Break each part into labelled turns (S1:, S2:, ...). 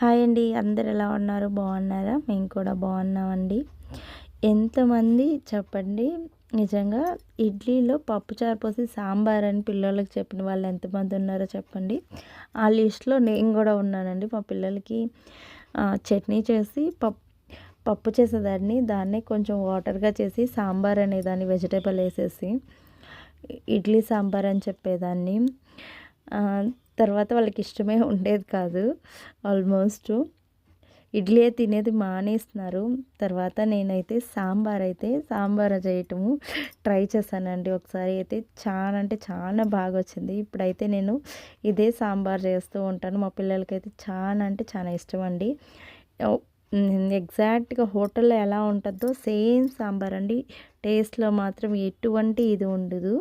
S1: Hi అండి అందరు ఎలా ఉన్నారు? బాగున్నారా? మేము కూడా బాగున్నామండి. ఎంతమంది చెప్పండి. నిజంగా ఇడ్లీలో పప్పుచారు పోసి సాంబార్ అని పిల్లలకి చెప్పిన వాళ్ళు ఎంతమంది ఉన్నారో చెప్పండి. ఆ లిస్ట్లో నేను కూడా ఉన్నానండి. మా పిల్లలకి చట్నీ చేసి పప్పు పప్పు చేసేదాన్ని. దాన్ని కొంచెం వాటర్గా చేసి సాంబార్ అనేదాన్ని వెజిటేబుల్ వేసేసి ఇడ్లీ సాంబార్ అని చెప్పేదాన్ని. తర్వాత వాళ్ళకి ఇష్టమే ఉండేది కాదు. ఆల్మోస్ట్ ఇడ్లీ తినేది మానేస్తున్నారు. తర్వాత నేనైతే సాంబార్ అయితే సాంబార్ చేయటము ట్రై చేశానండి. ఒకసారి అయితే చాలా అంటే చాలా బాగా వచ్చింది. ఇప్పుడైతే నేను ఇదే సాంబార్ చేస్తూ ఉంటాను. మా పిల్లలకైతే చాలా అంటే చాలా ఇష్టం అండి. ఎగ్జాక్ట్గా హోటల్లో ఎలా ఉంటుందో సేమ్ సాంబార్ అండి. టేస్ట్లో మాత్రం ఎటువంటి ఇది ఉండదు.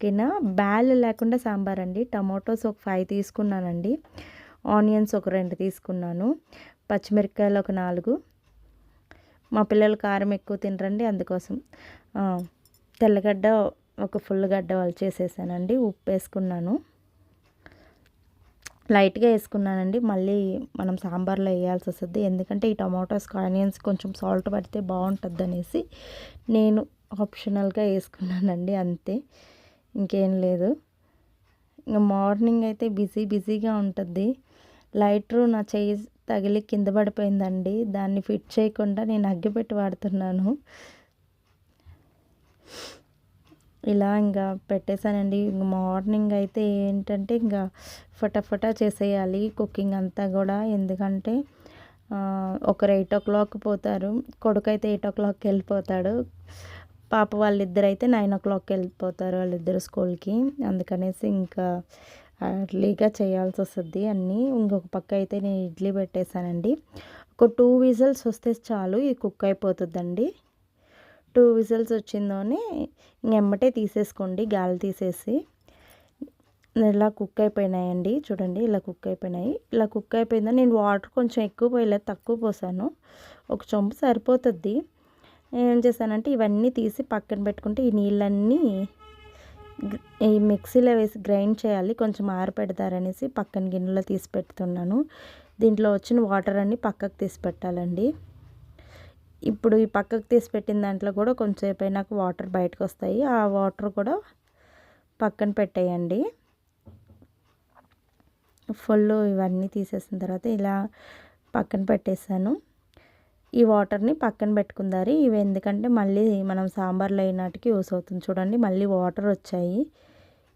S1: ఓకేనా బ్యాల్ లేకుండా సాంబార్ అండి. టమాటోస్ ఒక ఫైవ్ తీసుకున్నానండి. ఆనియన్స్ ఒక రెండు తీసుకున్నాను. పచ్చిమిరపకాయలు ఒక నాలుగు. మా పిల్లలు కారం ఎక్కువ తినరండి అందుకోసం. తెల్లగడ్డ ఒక ఫుల్ గడ్డ వాళ్ళు చేసేసానండి. ఉప్పు వేసుకున్నాను. లైట్గా వేసుకున్నానండి. మళ్ళీ మనం సాంబార్లో వేయాల్సి వస్తుంది. ఎందుకంటే ఈ టమాటోస్ ఆనియన్స్ కొంచెం సాల్ట్ పడితే బాగుంటుంది అనేసి నేను ఆప్షనల్గా వేసుకున్నానండి అంతే. ఇంకేం లేదు. ఇంకా మార్నింగ్ అయితే బిజీ బిజీగా ఉంటుంది. లైటరు నా చేయి తగిలి కింద పడిపోయిందండి. దాన్ని ఫిట్ చేయకుండా నేను అగ్గిపెట్టి వాడుతున్నాను. ఇలా ఇంకా పెట్టేశానండి. మార్నింగ్ అయితే ఏంటంటే ఇంకా ఫటాఫటా చేసేయాలి కుకింగ్ అంతా కూడా. ఎందుకంటే ఒకరు ఎయిట్ ఓ క్లాక్ పోతారు. కొడుకు అయితే ఎయిట్ ఓ క్లాక్కి వెళ్ళిపోతాడు. పాప వాళ్ళిద్దరు అయితే నైన్ ఓ క్లాక్కి వెళ్ళిపోతారు వాళ్ళిద్దరు స్కూల్కి. అందుకనేసి ఇంకా అర్లీగా చేయాల్సి వస్తుంది అన్నీ. ఇంకొక పక్క అయితే నేను ఇడ్లీ పెట్టేశానండి. ఒక టూ విజిల్స్ వస్తే చాలు ఇది కుక్ అయిపోతుందండి. టూ విజిల్స్ వచ్చిందోనే ఇంకెమ్మటే తీసేసుకోండి గాలి తీసేసి. ఇలా కుక్ అయిపోయినాయండి. చూడండి ఇలా కుక్ అయిపోయినాయి. ఇలా కుక్ అయిపోయిందో నేను వాటర్ కొంచెం ఎక్కువ పోయలేదు తక్కువ పోసాను. ఒక చొంపు సరిపోతుంది. ఏం చేశానంటే ఇవన్నీ తీసి పక్కన పెట్టుకుంటే ఈ నీళ్ళన్నీ ఈ మిక్సీలో వేసి గ్రైండ్ చేయాలి కొంచెం ఆరపెడతారనేసి పక్కన గిన్నెలో తీసి పెడుతున్నాను. దీంట్లో వచ్చిన వాటర్ అన్నీ పక్కకు తీసి పెట్టాలండి. ఇప్పుడు ఈ పక్కకు తీసి పెట్టిన దాంట్లో కూడా కొంచెంసేపు అయినాక వాటర్ బయటకు వస్తాయి. ఆ వాటర్ కూడా పక్కన పెట్టేయండి. ఫుల్ ఇవన్నీ తీసేసిన తర్వాత ఇలా పక్కన పెట్టేసాను ఈ వాటర్ని పక్కన పెట్టుకుందారు. ఇవి ఎందుకంటే మళ్ళీ మనం సాంబార్లో అయినాటికి యూస్ అవుతుంది. చూడండి మళ్ళీ వాటర్ వచ్చాయి.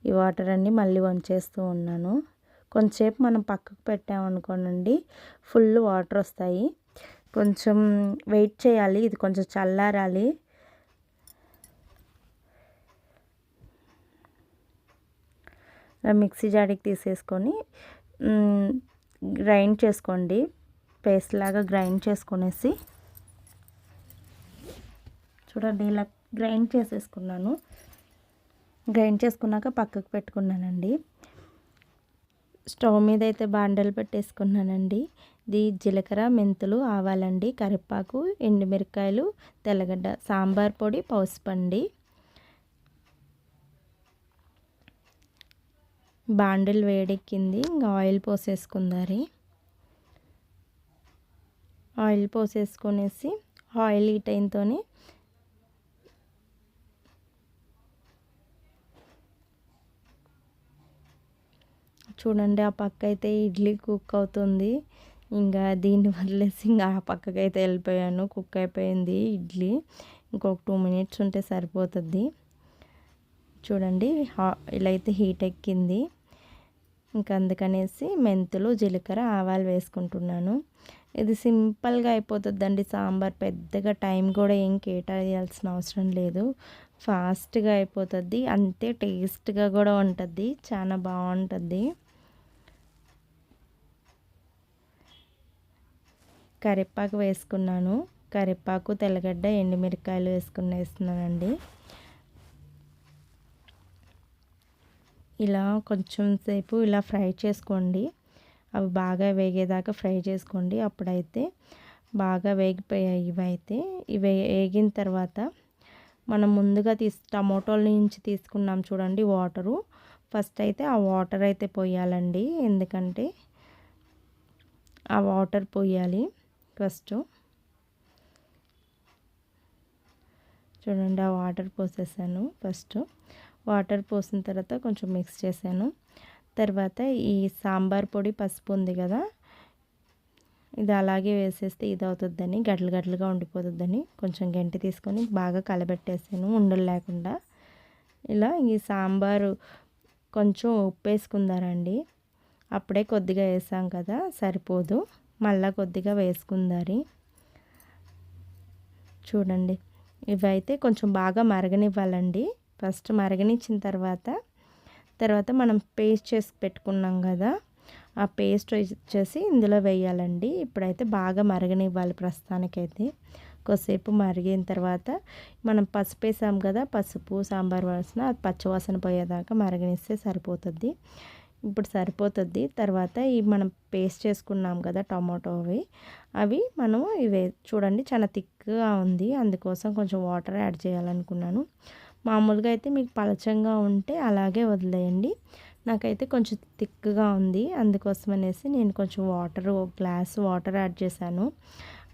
S1: ఈ వాటర్ అన్నీ మళ్ళీ వంచేస్తూ ఉన్నాను. కొంచెంసేపు మనం పక్కకు పెట్టామనుకోనండి ఫుల్ వాటర్ వస్తాయి. కొంచెం వెయిట్ చేయాలి. ఇది కొంచెం చల్లారాలి. మిక్సీ జాడికి తీసేసుకొని గ్రైండ్ చేసుకోండి. పేస్ట్ లాగా గ్రైండ్ చేసుకునేసి చూడండి ఇలా గ్రైండ్ చేసేసుకున్నాను. గ్రైండ్ చేసుకున్నాక పక్కకు పెట్టుకున్నానండి. స్టవ్ మీద అయితే బాండలు పెట్టేసుకున్నానండి. ఇది జీలకర్ర మెంతులు ఆవాలండి కరివేపాకు ఎండుమిరకాయలు తెల్లగడ్డ సాంబార్ పొడి పౌసుపండి. బాండలు వేడెక్కింది ఇంకా ఆయిల్ పోసేసుకుందారి. ఆయిల్ పోసేసుకునేసి ఆయిల్ హీట్ అయినతోనే చూడండి ఆ పక్క అయితే ఇడ్లీ కుక్ అవుతుంది. ఇంకా దీన్ని వదిలేసి ఇంకా ఆ పక్కకి అయితే వెళ్ళిపోయాను. కుక్ అయిపోయింది ఇడ్లీ. ఇంకొక టూ మినిట్స్ ఉంటే సరిపోతుంది. చూడండి ఇలా అయితే హీట్ ఎక్కింది. ఇంకా అందుకనేసి మెంతులు జీలకర్ర ఆవాలు వేసుకుంటున్నాను. ఇది సింపుల్గా అయిపోతుందండి. సాంబార్ పెద్దగా టైం కూడా ఏం కేటాయాల్సిన అవసరం లేదు. ఫాస్ట్గా అయిపోతుంది. అంతే టేస్ట్గా కూడా ఉంటుంది. చాలా బాగుంటుంది. కరివేపాకు వేసుకున్నాను. కరివేపాకు తెల్లగడ్డ ఎండుమిరకాయలు వేసుకుని వేస్తున్నానండి. ఇలా కొంచెం సేపు ఇలా ఫ్రై చేసుకోండి. అవి బాగా వేగేదాకా ఫ్రై చేసుకోండి. అప్పుడైతే బాగా వేగిపోయాయి ఇవైతే. ఇవి వేగిన తర్వాత మనం ముందుగా తీసి టమోటోల నుంచి తీసుకున్నాం చూడండి వాటరు. ఫస్ట్ అయితే ఆ వాటర్ అయితే పోయాలండి. ఎందుకంటే ఆ వాటర్ పోయాలి. ఫస్ట్. చూడండి ఆ వాటర్ పోసేసాను ఫస్ట్. వాటర్ పోసిన తర్వాత కొంచెం మిక్స్ చేశాను. తర్వాత ఈ సాంబార్ పొడి పసుపు ఉంది కదా ఇది అలాగే వేసేస్తే ఇది అవుతుందని గడ్డలు గడ్డలుగా ఉండిపోతుందని కొంచెం గంటి తీసుకొని బాగా కలబెట్టేసాను ఉండలు లేకుండా. ఇలా ఈ సాంబారు కొంచెం ఉప్పు వేసుకుందారండి అప్పుడే కొద్దిగా వేసాం కదా సరిపోదు. మళ్ళీ కొద్దిగా వేసుకుందారి. చూడండి ఇవైతే కొంచెం బాగా మరగనివ్వాలండి. ఫస్ట్ మరగనిచ్చిన తర్వాత తర్వాత మనం పేస్ట్ చేసి పెట్టుకున్నాం కదా ఆ పేస్ట్ వచ్చేసి ఇందులో వేయాలండి. ఇప్పుడైతే బాగా మరగనివ్వాలి ప్రస్తుతానికైతే. కొద్దిసేపు మరిగిన తర్వాత మనం పసుపు వేసాం కదా పసుపు సాంబార్ వాసన అది పచ్చివాసన పోయేదాకా మరగనిస్తే సరిపోతుంది. ఇప్పుడు సరిపోతుంది. తర్వాత ఈ మనం పేస్ట్ చేసుకున్నాం కదా టమాటో అవి. అవి మనం ఇవి చూడండి చాలా థిక్గా ఉంది. అందుకోసం కొంచెం వాటర్ యాడ్ చేయాలనుకున్నాను. మామూలుగా అయితే మీకు పలచంగా ఉంటే అలాగే వదిలేయండి. నాకైతే కొంచెం థిక్గా ఉంది. అందుకోసం అనేసి నేను కొంచెం వాటర్ ఒక గ్లాస్ వాటర్ యాడ్ చేశాను.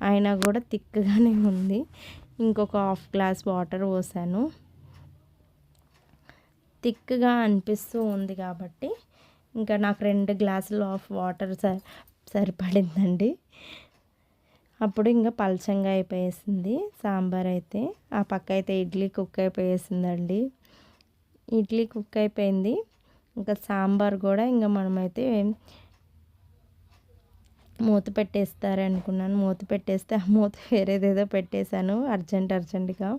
S1: అయినా కూడా థిక్గానే ఉంది. ఇంకొక హాఫ్ గ్లాస్ వాటర్ పోసాను. థిక్గా అనిపిస్తూ ఉంది కాబట్టి ఇంకా నాకు రెండు గ్లాసులు ఆఫ్ వాటర్ సరి సరిపడిందండి. అప్పుడు ఇంకా పలచంగా అయిపోయేసింది సాంబార్ అయితే. ఆ పక్క అయితే ఇడ్లీ కుక్ అయిపోయేసిందండి. ఇడ్లీ కుక్ అయిపోయింది. ఇంకా సాంబార్ కూడా ఇంకా మనమైతే మూత పెట్టేస్తారు అనుకున్నాను. మూత పెట్టేస్తే ఆ మూత వేరేదేదో పెట్టేశాను. అర్జెంట్ అర్జెంటుగా.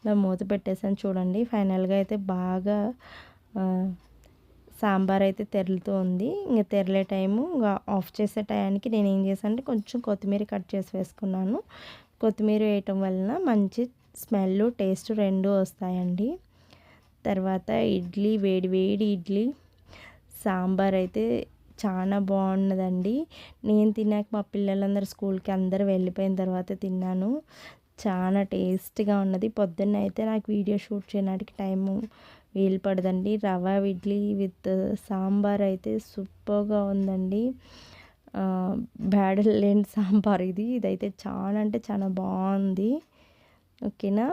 S1: ఇలా మూత పెట్టేశాను. చూడండి ఫైనల్గా అయితే బాగా సాంబార్ అయితే తెరులుతూ ఉంది. ఇంకా తెరలే టైము ఇంకా ఆఫ్ చేసే టయానికి నేను ఏం చేశాను అంటే కొంచెం కొత్తిమీర కట్ చేసి వేసుకున్నాను. కొత్తిమీర వేయటం వలన మంచి స్మెల్ టేస్ట్ రెండు వస్తాయండి. తర్వాత ఇడ్లీ వేడి వేడి ఇడ్లీ. సాంబార్ అయితే చాలా బాగున్నదండి. నేను తిన్నాక మా పిల్లలందరూ స్కూల్కి అందరూ వెళ్ళిపోయిన తర్వాత తిన్నాను. చాలా టేస్ట్గా ఉన్నది. పొద్దున్న అయితే నాకు వీడియో షూట్ చేయడానికి టైము వీలు పడదండి రవ ఇడ్లీ విత్ సాంబార్ అయితే సూపర్గా ఉందండి. బ్యాడల్ లేని సాంబార్ ఇది. ఇదైతే చాలా అంటే చాలా బాగుంది. ఓకేనా?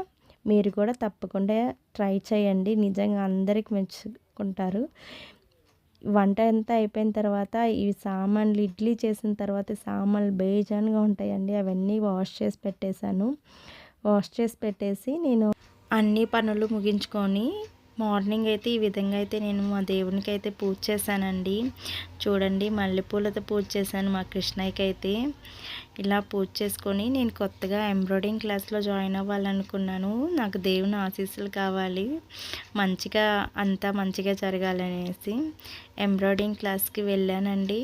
S1: మీరు కూడా తప్పకుండా ట్రై చేయండి. నిజంగా అందరికి మెచ్చుకుంటారు. వంట అంతా అయిపోయిన తర్వాత ఈ సామాన్లు ఇడ్లీ చేసిన తర్వాత సామాన్లు బేజాన్గా ఉంటాయండి. అవన్నీ వాష్ చేసి పెట్టేశాను. వాష్ చేసి పెట్టేసి నేను అన్ని పనులు ముగించుకొని మార్నింగ్ అయితే ఈ విధంగా అయితే నేను మా దేవునికి అయితే పూజ చేశానండి. చూడండి మల్లెపూలతో పూజ చేశాను మా కృష్ణయ్యకి అయితే ఇలా పూజ చేసుకొని నేను కొత్తగా ఎంబ్రాయిడింగ్ క్లాస్లో జాయిన్ అవ్వాలనుకున్నాను. నాకు దేవుని ఆశీస్సులు కావాలి. మంచిగా అంతా మంచిగా జరగాలనేసి ఎంబ్రాయిడింగ్ క్లాస్కి వెళ్ళానండి.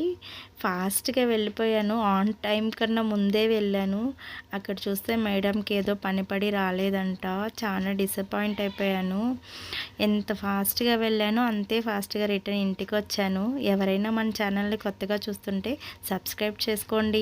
S1: ఫాస్ట్గా వెళ్ళిపోయాను. ఆన్ టైం కన్నా ముందే వెళ్ళాను. అక్కడ చూస్తే మేడంకి ఏదో పనిపడి రాలేదంట. చాలా డిసప్పాయింట్ అయిపోయాను. ఎంత ఫాస్ట్గా వెళ్ళానో అంతే ఫాస్ట్గా రిటర్న్ ఇంటికి వచ్చాను ఎవరైనా మన ఛానల్ని కొత్తగా చూస్తుంటే సబ్స్క్రైబ్ చేసుకోండి.